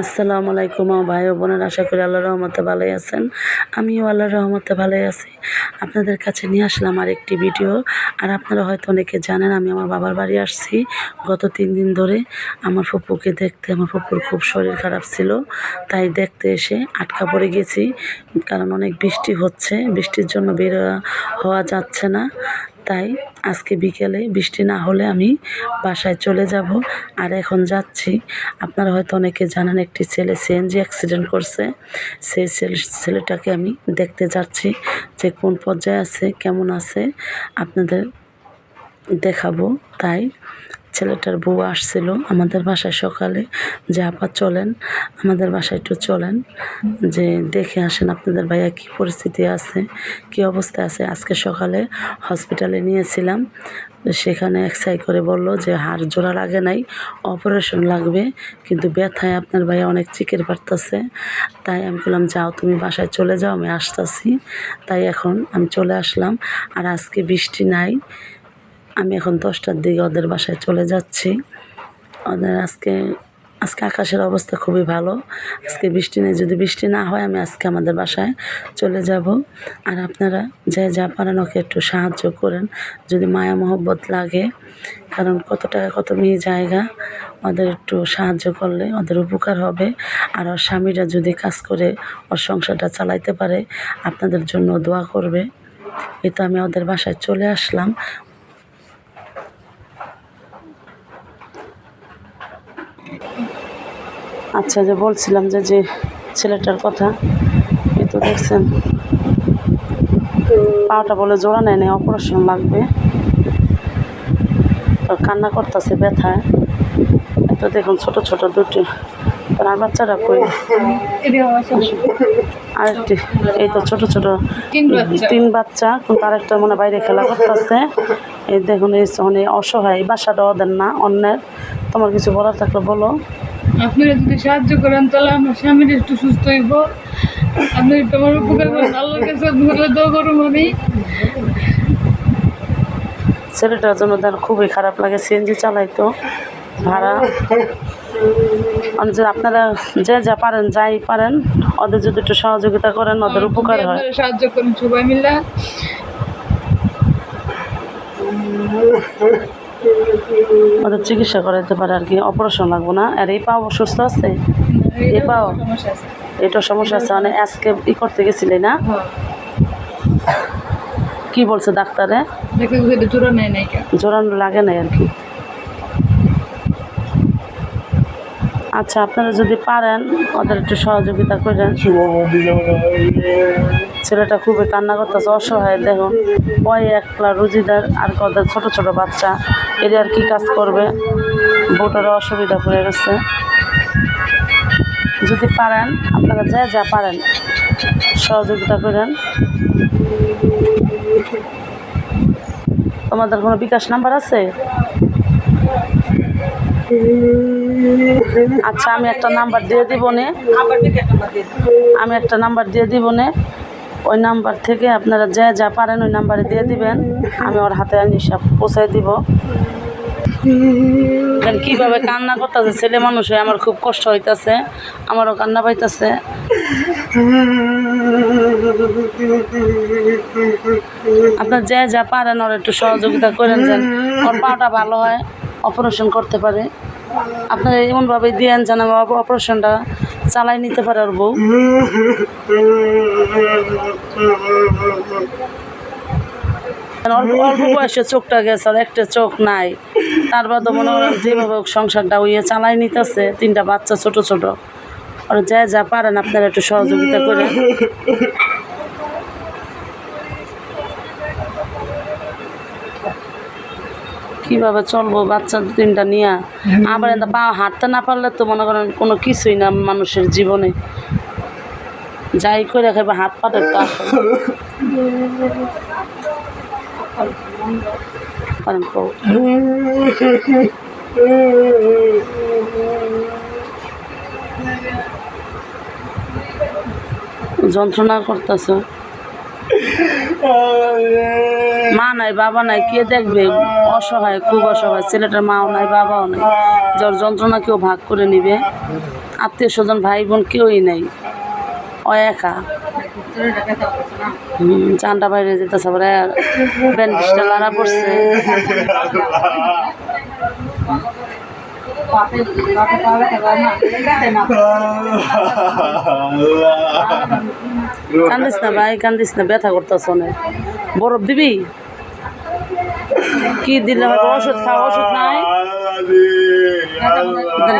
আসসালামু আলাইকুম ভাই ও বোনের, আশা করি আল্লাহর রহমতে ভালোই আছেন। আমিও আল্লাহর রহমতে ভালোই আছি। আপনাদের কাছে নিয়ে আসলাম আর একটি ভিডিও। আর আপনারা হয়তো অনেকে জানেন, আমি আমার বাবার বাড়ি আসছি গত তিন দিন ধরে। আমার ফুপুকে দেখতে, আমার ফুপুর খুব শরীর খারাপ ছিল। তাই দেখতে এসে আটকা পড়ে গেছি। কারণ অনেক বৃষ্টি হচ্ছে। বৃষ্টির জন্য বের হওয়া যাচ্ছে না। তাই আজকে বিকেলে বৃষ্টি না হলে আমি বাসায় চলে যাব। আর এখন যাচ্ছি। আপনারা হয়তো অনেকে জানেন, একটি ছেলে সিএনজি অ্যাক্সিডেন্ট করছে। সেই ছেলে, ছেলেটাকে আমি দেখতে যাচ্ছি যে কোন পর্যায়ে আছে, কেমন আছে, আপনাদের দেখাবো। তাই ছেলেটার বউ আসছিল আমাদের বাসায় সকালে, যে, আপা, চলেন। আমাদের বাসায় একটু চলেন। যে, দেখে আসেন আপনাদের ভাইয়া কী পরিস্থিতি আছে, কী অবস্থা আছে। আজকে সকালে হসপিটালে নিয়েছিলাম। সেখানে এক্সাই করে বলল যে, হাড় জোড়া লাগে নাই, অপারেশন লাগবে, কিন্তু ব্যথায় আপনার ভাইয়া অনেক চিকের পারতেছে। তাই আমি বললাম, যাও, তুমি বাসায় চলে যাও, আমি আসতেছি। তাই এখন আমি চলে আসলাম। আর আজকে বৃষ্টি নাই আমি এখন দশটার দিকে ওদের বাসায় চলে যাচ্ছি। ওদের আজকে আজকে আকাশের অবস্থা খুবই ভালো। আজকে বৃষ্টি নেই, যদি বৃষ্টি না হয় আমি আজকে আমাদের বাসায় চলে যাব। আর আপনারা যে যা পারেন ওকে একটু সাহায্য করেন, যদি মায়া মহব্বত লাগে। কারণ কত টাকা, কত মেয়ে জায়গা ওদের একটু সাহায্য করলে ওদের উপকার হবে। আর ওর স্বামীরা যদি কাজ করে ওর সংসারটা চালাইতে পারে, আপনাদের জন্য দোয়া করবে। এই তো আমি ওদের বাসায় চলে আসলাম। আচ্ছা যে বলছিলাম যে যে ছেলেটার কথা, এ তো দেখছেন পাওটা বলে জোড়া নেয় নেই অপারেশন লাগবে। কান্না করতেছে ব্যথায় তো দেখুন, ছোট ছোট দুটি আর বাচ্চারা কই? আরেকটি এই তো ছোট ছোট তিন বাচ্চা। তিন বাচ্চা কিন্তু আরেকটা মনে বাইরে খেলা করতেছে। এই দেখুন এই অনেক অসহায় এই বাসাটা ওদের না অন্যের। তোমার কিছু বলার থাকলে বলো। আপনারা যদি সাহায্য করেন তাহলে আমার স্বামীর একটু সুস্থ হইব। আপনি একটু আমার উপকার করেন আল্লাহর কাছে দোয়া করুন আমি। ছেলেটার জন্য তার খুবই খারাপ লাগে সিএনজি চালাইতো ভাড়া। যে আপনারা যে যা পারেন যাই পারেন ওদের যদি একটু সহযোগিতা করেন ওদের উপকার হয়। সাহায্য করুন সবাই মিলে। ওদের চিকিৎসা করাইতে পারে আর কি অপারেশন লাগবো না। আর এই পাও সুস্থ আছে? এ পাও এটা সমস্যা আছে মানে আজকে ই করতে গেছিলে না? হ্যাঁ। কি বলছে ডাক্তারে? নাই জোরানো লাগে না আর কি। আচ্ছা আপনারা যদি পারেন, ওদের একটু সহযোগিতা করেন। ছেলেটা খুবই কান্না করতেছে, অসহায় দেখুন ওই একলা রুজিদার আর ওদের ছোট ছোট বাচ্চা, এর আর কি কাজ করবে? বউটারও অসুবিধা পড়ে গেছে। যদি পারেন, আপনারা যা যা পারেন, সহযোগিতা করেন। তোমাদের কোনো বিকাশ নাম্বার আছে? আচ্ছা আমি একটা নাম্বার দিয়ে দিব নে। আমি একটা নাম্বার দিয়ে দিব নে। ওই নাম্বার থেকে আপনারা যা যা পারেন ওই নাম্বারে দিয়ে দিবেন। আমি ওর হাতে আনি সব পৌঁছাই দিব। কীভাবে কান্না করতেছে। ছেলে মানুষ হয়ে আমার খুব কষ্ট হইতাছে। আমারও কান্না পাইতেছে। আপনার যা যা পারেন ওর একটু সহযোগিতা করেন যেন। ওর পাওয়াটা ভালো হয়। অপারেশন করতে পারে। আপনারা এমনভাবে দিয়েন যেন আমার অপারেশনটা চালাই নিতে পারে ওর বউ। অল্প অল্প বয়সে চোখটা গেছে আর একটা চোখ নাই। তারপর তো মনে করেন যেভাবে সংসারটা ওইয়ে চালাই নিতেছে। তিনটা বাচ্চা ছোট ছোট। আর যা যা পারেন আপনারা একটু সহযোগিতা করে। কীভাবে চলবো বাচ্চা দু তিনটা নিয়ে? আবার এটা পা হাঁটতে না পারলে তো মনে করেন কোনো কিছুই না মানুষের জীবনে। যাই করে খাবে হাত পাটের তো আসে পারেন কও। যন্ত্রণা করতেছে। মা নাই, বাবা নাই, কে দেখবে? অসহায়, খুব অসহায়। ছেলেটার মাও নাই, বাবাও নাই। জ্বর যন্ত্রণা কেউ ভাগ করে নিবে। আত্মীয় স্বজন, ভাই বোন কেউই নাই। ও একা চানটা বাইরে যেতেছে পরে ব্যান্ডেজটা লাড়া পড়ছে। কান্দিস না ভাই, কান্দিস না, ব্যথা করতেছ অনেক। বরফ দিবি? কি দিলে ওষুধ খাওয়া ওষুধ নাই?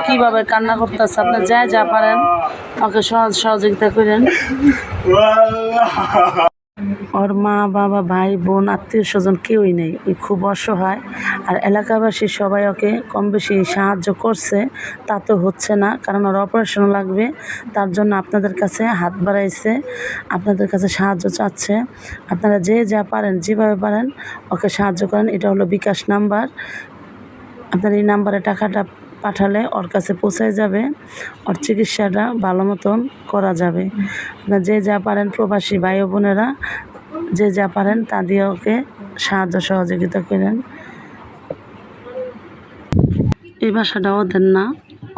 কীভাবে কান্না করতেছে? আপনি যা যা পারেন, আমাকে সহজ সহযোগিতা করেন ওর মা, বাবা, ভাই, বোন, আত্মীয় স্বজন কেউই নেই। ওই খুব অসহায়। আর এলাকাবাসী সবাই ওকে কম বেশি সাহায্য করছে। তা তো হচ্ছে না, কারণ ওর অপারেশন লাগবে। তার জন্য আপনাদের কাছে হাত বাড়াইছে, আপনাদের কাছে সাহায্য চাচ্ছে। আপনারা যে যা পারেন, যেভাবে পারেন, ওকে সাহায্য করেন। এটা হলো বিকাশ নাম্বার। আপনার এই নাম্বারে টাকাটা পাঠালে ওর কাছে পৌঁছায় যাবে, ওর চিকিৎসাটা ভালো মতন করা যাবে। যে যা পারেন প্রবাসী ভাই বোনেরা, যে যা পারেন তা দিয়ে ওকে সাহায্য সহযোগিতা করেন। এই বাসাটা ওদের না,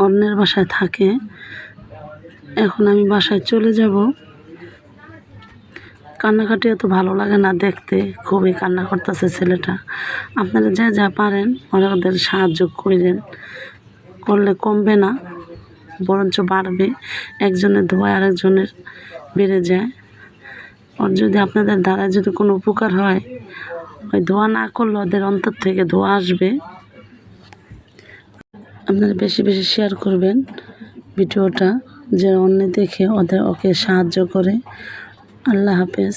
অন্যের বাসায় থাকে। এখন আমি বাসায় চলে যাব। কান্নাকাটি এত ভালো লাগে না দেখতে, খুবই কান্না করতেছে ছেলেটা। আপনারা যা যা পারেন ওরা ওদের সাহায্য করেন। করলে কমবে না, বরঞ্চ বাড়বে। একজনের ধোয়া আরেকজনের বেড়ে যায়। ওর যদি আপনাদের দ্বারা যদি কোনো উপকার হয়, ওই ধোয়া না করলে ওদের অন্তর থেকে ধোয়া আসবে। আপনারা বেশি বেশি শেয়ার করবেন ভিডিওটা যে অন্য দেখে ওদের ওকে সাহায্য করে। আল্লাহ হাফেজ।